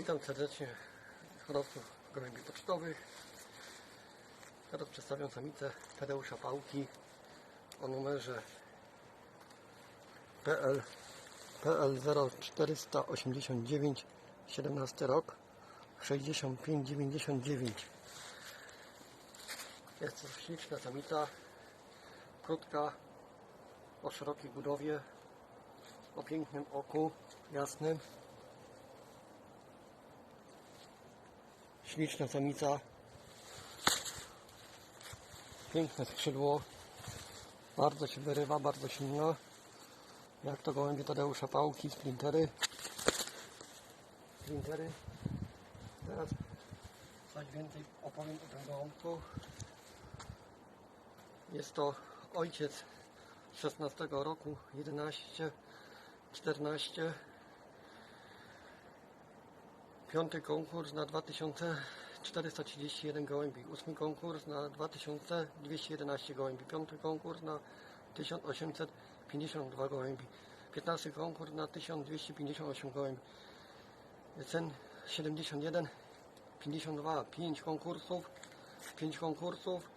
Witam serdecznie hodowców gołębi pocztowych. Teraz przedstawiam samicę Tadeusza Pałki o numerze PL PL 0489 17 rok 6599 Jest to śliczna samica krótka o szerokiej budowie o pięknym oku jasnym Śliczna samica. Piękne skrzydło. Bardzo się wyrywa, bardzo silna. Jak to gołębie Tadeusza Pałki, sprintery. Sprintery. Teraz coś więcej opowiem o tym gołąbku. Jest to ojciec 16 roku, 11, 14. Piąty konkurs na 2431 gołębi. Ósmy konkurs na 2211 gołębi. Piąty konkurs na 1852 gołębi. Piętnasty konkurs na 1258 gołębi. Cen 71, 52. 5 konkursów. 5 konkursów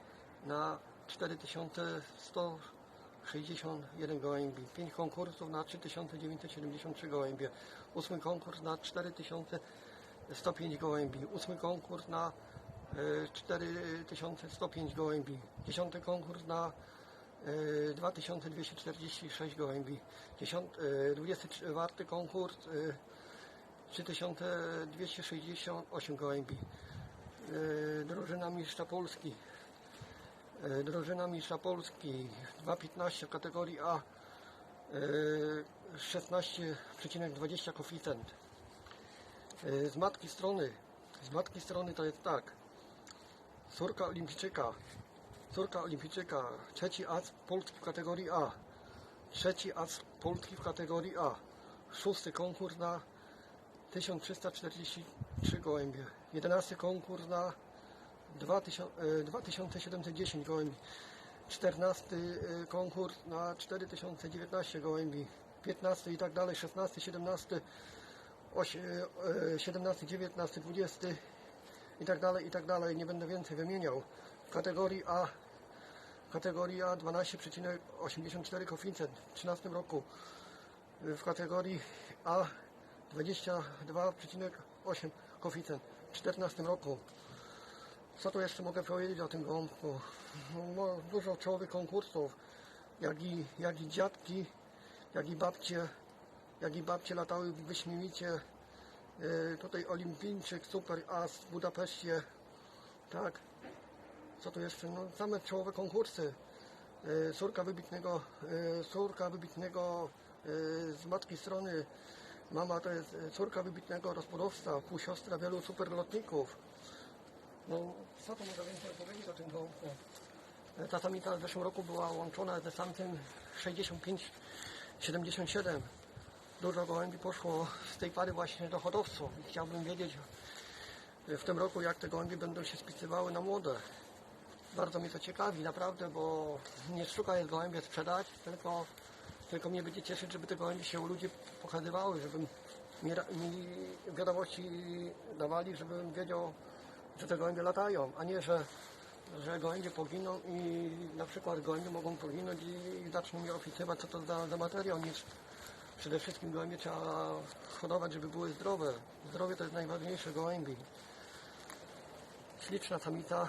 na 4161 gołębi. 5 konkursów na 3973 gołębie. Ósmy konkurs na 4000 105 gołębi. Ósmy konkurs na e, 4105 gołębi. Dziesiąty konkurs na e, 2246 gołębi. Dziesiąt, e, 24 konkurs e, 3268 gołębi. Drużyna mistrza Polski. Drużyna mistrza Polski 2.15 w kategorii A. e, 16,20 koeficjent. E, Z matki strony, z matki strony to jest tak. Córka olimpijczyka, córka olimpijczyka, trzeci as Polski w kategorii A, trzeci as Polski w kategorii A, szósty konkurs na 1343 gołębie, jedenasty konkurs na 2000, e, 2710 gołębi, czternasty e, konkurs na 4019 gołębi, piętnasty i tak dalej, szesnasty, siedemnasty, osie- e, 17, 19, 20 i tak dalej, i tak dalej. Nie będę więcej wymieniał. W kategorii A, kategorii A 12,84 koeficjent w 13 roku. W kategorii A 22,8 koeficjent w 14 roku. Co tu jeszcze mogę powiedzieć o tym gołąbku? No, dużo czołowych konkursów, jak i, jak i dziadki, jak i babcie jak i babcie latały wyśmienicie. E, Tutaj olimpijczyk, super as w Budapeszcie. Tak. Co tu jeszcze? No, same czołowe konkursy. E, Córka wybitnego, e, córka wybitnego z matki strony. Mama to jest córka wybitnego rozpodowca, półsiostra wielu superlotników. No, co tu mogę więcej powiedzieć o tym gołąbku? Ta samica w zeszłym roku była łączona ze samcem 65-77 dużo gołębi poszło z tej pary właśnie do hodowców i chciałbym wiedzieć e, w tym roku jak te gołębie będą się spisywały na młode. Bardzo mnie to ciekawi naprawdę, bo nie sztuka jest gołębie sprzedać, tylko, tylko mnie będzie cieszyć, żeby te gołębie się u ludzi pokazywały, żeby mi, mi wiadomości dawali, żebym wiedział, że te gołębie latają, a nie, że, że gołębie poginą i na przykład gołębie mogą poginąć i zaczną mnie co to za, za materiał, niż Przede wszystkim gołębie trzeba hodować, żeby były zdrowe. Zdrowie to jest najważniejsze gołębi. Śliczna samica,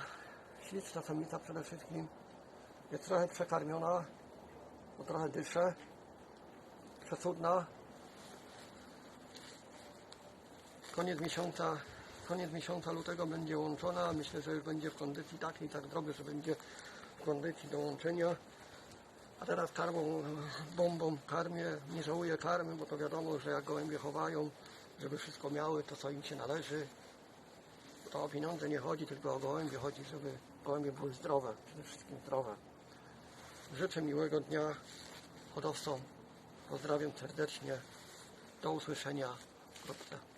śliczna samica przede wszystkim jest trochę przekarmiona, bo trochę dysze, przecudna. Koniec miesiąca, koniec miesiąca lutego będzie łączona. Myślę, że już będzie w kondycji takiej, tak zdrowie, że będzie w kondycji do łączenia. A teraz karmą, bombą karmię, nie żałuję karmy, bo to wiadomo, że jak gołębie chowają, żeby wszystko miały to, co im się należy. To o pieniądze nie chodzi, tylko o gołębie chodzi, żeby gołębie były zdrowe, przede wszystkim zdrowe. Życzę miłego dnia hodowcom. Pozdrawiam serdecznie. Do usłyszenia. Wkrótce.